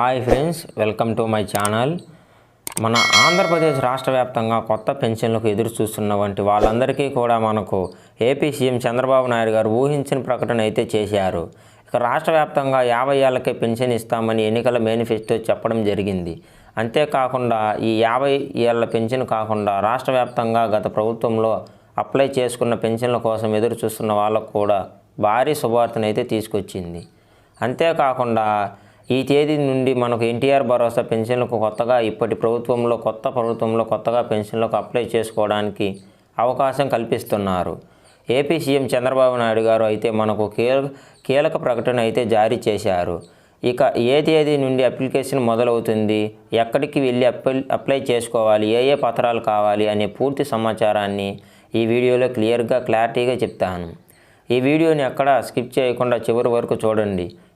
Hi friends welcome to my channel. మన ఆంధ్రప్రదేశ్ రాష్ట్ర వ్యాప్తంగా కొత్త పెన్షన్లకు ఎదురు చూస్తున్న వంటి వాళ్ళందరికీ కూడా మనకు ఏపీ సీఎం చంద్రబాబు నాయుడు గారు ఊహించిన ప్రకటన అయితే చేశారు. ఇక రాష్ట్ర వ్యాప్తంగా యాభై ఏళ్ళకే పెన్షన్ ఇస్తామని ఎన్నికల మేనిఫెస్టో చెప్పడం జరిగింది. అంతేకాకుండా ఈ యాభై ఏళ్ళ పెన్షన్ కాకుండా రాష్ట్ర వ్యాప్తంగా గత ప్రభుత్వంలో అప్లై చేసుకున్న పెన్షన్ల కోసం ఎదురు చూస్తున్న వాళ్ళకు కూడా భారీ శుభార్తనైతే తీసుకొచ్చింది. అంతేకాకుండా ఈ తేదీ నుండి మనకు ఎన్టీఆర్ భరోసా పెన్షన్లకు కొత్తగా ఇప్పటి ప్రభుత్వంలో కొత్త ప్రభుత్వంలో కొత్తగా పెన్షన్లకు అప్లై చేసుకోవడానికి అవకాశం కల్పిస్తున్నారు. ఏపీ సీఎం చంద్రబాబు నాయుడు గారు అయితే మనకు కీలక కీలక ప్రకటన అయితే జారీ చేశారు. ఇక ఏ తేదీ నుండి అప్లికేషన్ మొదలవుతుంది? ఎక్కడికి వెళ్ళి అప్లై అప్లై చేసుకోవాలి? ఏ ఏ పత్రాలు కావాలి? అనే పూర్తి సమాచారాన్ని ఈ వీడియోలో క్లియర్గా క్లారిటీగా చెప్తాను. ఈ వీడియోని ఎక్కడ స్కిప్ చేయకుండా చివరి వరకు చూడండి.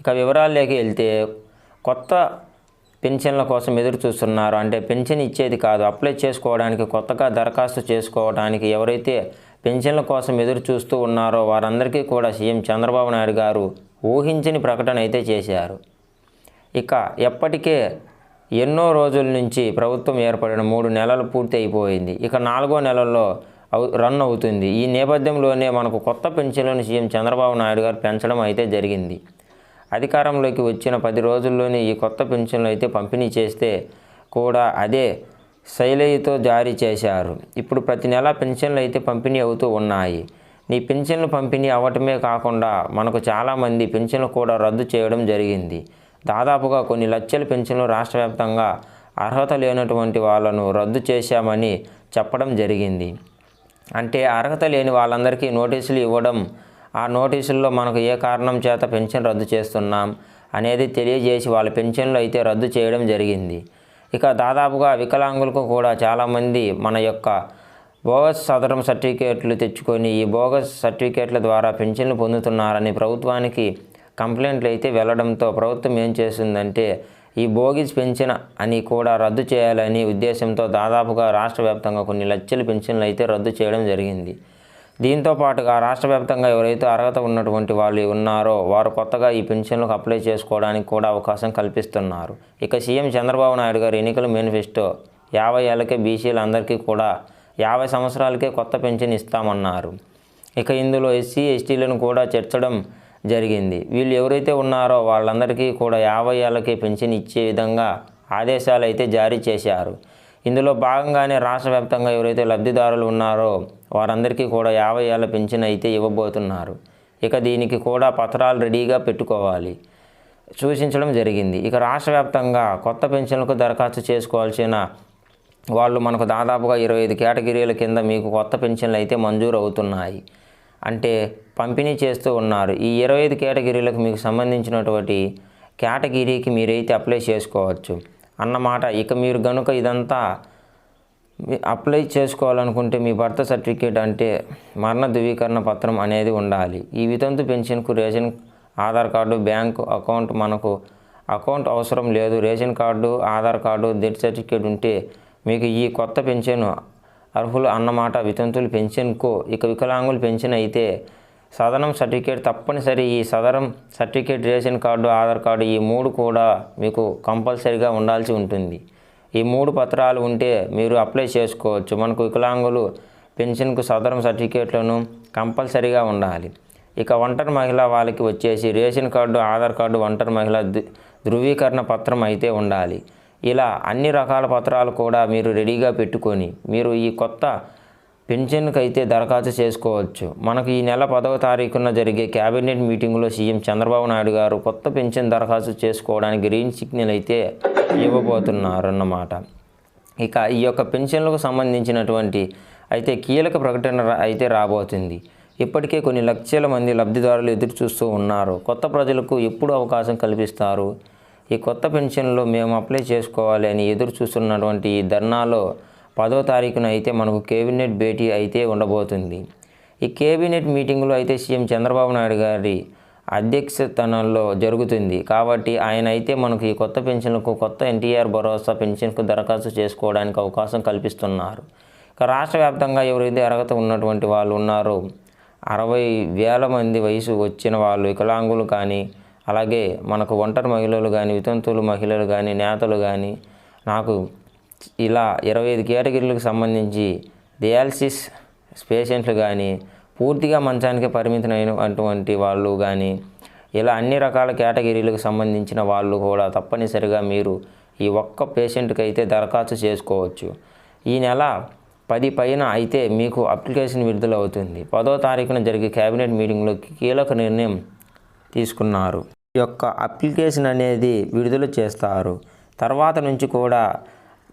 ఇక వివరాల్లోకి వెళ్తే కొత్త పెన్షన్ల కోసం ఎదురు చూస్తున్నారు అంటే పెన్షన్ ఇచ్చేది కాదు అప్లై చేసుకోవడానికి కొత్తగా దరఖాస్తు చేసుకోవడానికి ఎవరైతే పెన్షన్ల కోసం ఎదురు చూస్తూ ఉన్నారో వారందరికీ కూడా సీఎం చంద్రబాబు నాయుడు గారు ఊహించని ప్రకటన అయితే చేశారు. ఇక ఎప్పటికే ఎన్నో రోజుల నుంచి ప్రభుత్వం ఏర్పడిన మూడు నెలలు పూర్తి అయిపోయింది. ఇక నాలుగో నెలల్లో అవు రన్ అవుతుంది. ఈ నేపథ్యంలోనే మనకు కొత్త పెన్షన్లను సీఎం చంద్రబాబు నాయుడు గారు పెంచడం అయితే జరిగింది. అధికారంలోకి వచ్చిన పది రోజుల్లోనే ఈ కొత్త పెన్షన్లు అయితే పంపిణీ చేస్తే కూడా అదే శైలితో జారీ చేశారు. ఇప్పుడు ప్రతి నెల పెన్షన్లు అయితే పంపిణీ అవుతూ ఉన్నాయి. నీ పెన్షన్లు పంపిణీ అవ్వటమే కాకుండా మనకు చాలామంది పెన్షన్లు కూడా రద్దు చేయడం జరిగింది. దాదాపుగా కొన్ని లక్షల పెన్షన్లు రాష్ట్ర వ్యాప్తంగా అర్హత లేనటువంటి వాళ్ళను రద్దు చేశామని చెప్పడం జరిగింది. అంటే అర్హత లేని వాళ్ళందరికీ నోటీసులు ఇవ్వడం ఆ నోటీసుల్లో మనకు ఏ కారణం చేత పెన్షన్ రద్దు చేస్తున్నాం అనేది తెలియజేసి వాళ్ళ పెన్షన్లు అయితే రద్దు చేయడం జరిగింది. ఇక దాదాపుగా వికలాంగులకు కూడా చాలామంది మన యొక్క బోగస్ సదరం సర్టిఫికేట్లు తెచ్చుకొని ఈ బోగస్ సర్టిఫికేట్ల ద్వారా పెన్షన్లు పొందుతున్నారని ప్రభుత్వానికి కంప్లైంట్లు అయితే వెళ్ళడంతో ప్రభుత్వం ఏం చేసిందంటే ఈ బోగిస్ పెన్షన్ అని కూడా రద్దు చేయాలని ఉద్దేశంతో దాదాపుగా రాష్ట్ర వ్యాప్తంగా కొన్ని లక్షల పెన్షన్లు అయితే రద్దు చేయడం జరిగింది. దీంతో పాటుగా రాష్ట్ర వ్యాప్తంగా ఎవరైతే అర్హత ఉన్నటువంటి వాళ్ళు ఉన్నారో వారు కొత్తగా ఈ పెన్షన్లకు అప్లై చేసుకోవడానికి కూడా అవకాశం కల్పిస్తున్నారు. ఇక సీఎం చంద్రబాబు నాయుడు గారు ఎన్నికల మేనిఫెస్టో యాభై ఏళ్ళకే బీసీలందరికీ కూడా యాభై సంవత్సరాలకే కొత్త పెన్షన్ ఇస్తామన్నారు. ఇక ఇందులో ఎస్సీ ఎస్టీలను కూడా చేర్చడం జరిగింది. వీళ్ళు ఎవరైతే ఉన్నారో వాళ్ళందరికీ కూడా యాభై ఏళ్ళకే పెన్షన్ ఇచ్చే విధంగా ఆదేశాలు అయితే జారీ చేశారు. ఇందులో భాగంగానే రాష్ట్ర వ్యాప్తంగా ఎవరైతే లబ్ధిదారులు ఉన్నారో వారందరికీ కూడా యాభై ఏళ్ళ పెన్షన్ అయితే ఇవ్వబోతున్నారు. ఇక దీనికి కూడా పత్రాలు రెడీగా పెట్టుకోవాలి. సూచించడం జరిగింది. ఇక రాష్ట్ర వ్యాప్తంగా కొత్త పెన్షన్లకు దరఖాస్తు చేసుకోవాల్సిన వాళ్ళు మనకు దాదాపుగా ఇరవై ఐదు కేటగిరీల కింద మీకు కొత్త పెన్షన్లు అయితే మంజూరు అవుతున్నాయి అంటే పంపిణీ చేస్తూ ఉన్నారు. ఈ ఇరవై ఐదు కేటగిరీలకు మీకు సంబంధించినటువంటి కేటగిరీకి మీరైతే అప్లై చేసుకోవచ్చు. అన్నమాట. ఇక మీరు గనుక ఇదంతా అప్లై చేసుకోవాలనుకుంటే మీ భర్త సర్టిఫికేట్ అంటే మరణ ధృవీకరణ పత్రం అనేది ఉండాలి. ఈ వితంతు పెన్షన్కు ration Aadhaar card bank account మనకు అకౌంట్ అవసరం లేదు. Ration card Aadhaar card death certificate ఉంటే మీకు ఈ కొత్త పెన్షన్ అర్హులు అన్నమాట. వితంతులు పెన్షన్కు ఇక వికలాంగులు పెన్షన్ అయితే సదనం సర్టిఫికేట్ తప్పనిసరి. ఈ Sadaram certificate ration card Aadhaar card ఈ మూడు కూడా మీకు కంపల్సరీగా ఉండాల్సి ఉంటుంది. ఈ మూడు పత్రాలు ఉంటే మీరు అప్లై చేసుకోవచ్చు. మనకు వికలాంగులు పెన్షన్కు సదరం సర్టిఫికేట్లను కంపల్సరీగా ఉండాలి. ఇక ఒంటరి మహిళ వాళ్ళకి వచ్చేసి రేషన్ కార్డు ఆధార్ కార్డు ఒంటరి మహిళ ధృవీకరణ పత్రం అయితే ఉండాలి. ఇలా అన్ని రకాల పత్రాలు కూడా మీరు రెడీగా పెట్టుకొని మీరు ఈ కొత్త పెన్షన్కి అయితే దరఖాస్తు చేసుకోవచ్చు. మనకు ఈ నెల పదవ తారీఖున జరిగే కేబినెట్ మీటింగ్లో సీఎం చంద్రబాబు నాయుడు గారు కొత్త పెన్షన్ దరఖాస్తు చేసుకోవడానికి గ్రీన్ సిగ్నల్ అయితే ఇవ్వబోతున్నారు అన్నమాట ఇక ఈ యొక్క పెన్షన్లకు సంబంధించినటువంటి అయితే కీలక ప్రకటన అయితే రాబోతుంది. ఇప్పటికే కొన్ని లక్షల మంది లబ్ధిదారులు ఎదురు చూస్తూ ఉన్నారు. కొత్త ప్రజలకు ఎప్పుడు అవకాశం కల్పిస్తారు? ఈ కొత్త పెన్షన్లో మేము అప్లై చేసుకోవాలి అని ఎదురు చూస్తున్నటువంటి ఈ ధర్నాలో పదో తారీఖున అయితే మనకు కేబినెట్ భేటీ అయితే ఉండబోతుంది. ఈ కేబినెట్ మీటింగ్లో అయితే సీఎం చంద్రబాబు నాయుడు గారి అధ్యక్షతనంలో జరుగుతుంది. కాబట్టి ఆయన అయితే మనకు ఈ కొత్త పెన్షన్లకు కొత్త ఎన్టీఆర్ భరోసా పెన్షన్కు దరఖాస్తు చేసుకోవడానికి అవకాశం కల్పిస్తున్నారు. ఇక రాష్ట్ర వ్యాప్తంగా ఎవరైతే అర్హత ఉన్నటువంటి వాళ్ళు ఉన్నారో అరవై వేల మంది వయసు వచ్చిన వాళ్ళు వికలాంగులు కానీ అలాగే మనకు ఒంటరి మహిళలు కానీ వితంతువులు మహిళలు కానీ నేతలు కానీ నాకు ఇలా ఇరవై ఐదు కేటగిరీలకు సంబంధించి డయాలసిస్ పేషెంట్లు కానీ పూర్తిగా మంచానికి పరిమితమైనటువంటి వాళ్ళు కానీ ఇలా అన్ని రకాల కేటగిరీలకు సంబంధించిన వాళ్ళు కూడా తప్పనిసరిగా మీరు ఈ ఒక్క పేషెంట్కి అయితే దరఖాస్తు చేసుకోవచ్చు. ఈ నెల పది పైన అయితే మీకు అప్లికేషన్ విడుదల అవుతుంది. పదో తారీఖున జరిగే కేబినెట్ మీటింగ్లో కీలక నిర్ణయం తీసుకున్నారు. ఈ యొక్క అప్లికేషన్ అనేది విడుదల చేస్తారు. తర్వాత నుంచి కూడా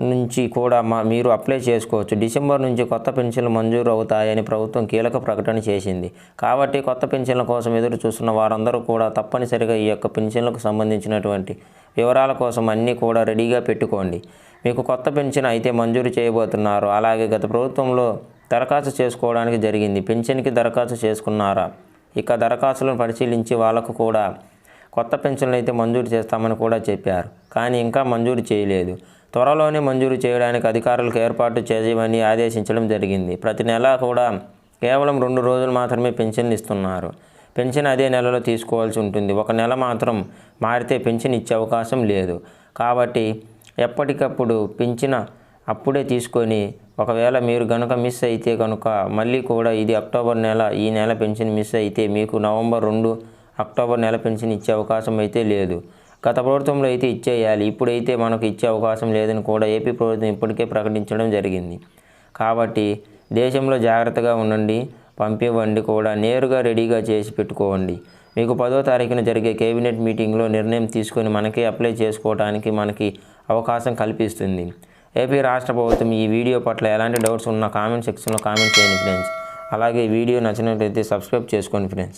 నుంచి కూడా మా మీరు అప్లై చేసుకోవచ్చు. డిసెంబర్ నుంచి కొత్త పెన్షన్లు మంజూరు అవుతాయని ప్రభుత్వం కీలక ప్రకటన చేసింది. కాబట్టి కొత్త పెన్షన్ల కోసం ఎదురు చూస్తున్న వారందరూ కూడా తప్పనిసరిగా ఈ యొక్క పెన్షన్లకు సంబంధించినటువంటి వివరాల కోసం అన్నీ కూడా రెడీగా పెట్టుకోండి. మీకు కొత్త పెన్షన్ అయితే మంజూరు చేయబోతున్నారు. అలాగే గత ప్రభుత్వంలో దరఖాస్తు చేసుకోవడానికి జరిగింది. పెన్షన్కి దరఖాస్తు చేసుకున్నారా? ఇక దరఖాస్తులను పరిశీలించి వాళ్ళకు కూడా కొత్త పెన్షన్లు అయితే మంజూరు చేస్తామని కూడా చెప్పారు. కానీ ఇంకా మంజూరు చేయలేదు. త్వరలోనే మంజూరు చేయడానికి అధికారులకు ఏర్పాటు చేయమని ఆదేశించడం జరిగింది. ప్రతి నెల కూడా కేవలం రెండు రోజులు మాత్రమే పెన్షన్ ఇస్తున్నారు. పెన్షన్ అదే నెలలో తీసుకోవాల్సి ఉంటుంది. ఒక నెల మాత్రం మారితే పెన్షన్ ఇచ్చే అవకాశం లేదు. కాబట్టి ఎప్పటికప్పుడు పెంచిన అప్పుడే తీసుకొని ఒకవేళ మీరు కనుక మిస్ అయితే కనుక మళ్ళీ కూడా ఇది అక్టోబర్ నెల ఈ నెల పెన్షన్ మిస్ అయితే మీకు నవంబర్ రెండు అక్టోబర్ నెల పెన్షన్ ఇచ్చే అవకాశం అయితే లేదు. గత ప్రభుత్వంలో అయితే ఇచ్చేయాలి. ఇప్పుడైతే మనకు ఇచ్చే అవకాశం లేదని కూడా ఏపీ ప్రభుత్వం ఇప్పటికే ప్రకటించడం జరిగింది. కాబట్టి దేశంలో జాగ్రత్తగా ఉండండి. పంపివ్వండి కూడా. నేరుగా రెడీగా చేసి పెట్టుకోండి. మీకు పదో తారీఖున జరిగే కేబినెట్ మీటింగ్లో నిర్ణయం తీసుకొని మనకి అప్లై చేసుకోవడానికి మనకి అవకాశం కల్పిస్తుంది. ఏపీ రాష్ట్ర ప్రభుత్వం ఈ వీడియో పట్ల ఎలాంటి డౌట్స్ ఉన్నా కామెంట్ సెక్షన్లో కామెంట్ చేయండి ఫ్రెండ్స్. అలాగే వీడియో నచ్చినట్లయితే సబ్స్క్రైబ్ చేసుకోండి ఫ్రెండ్స్.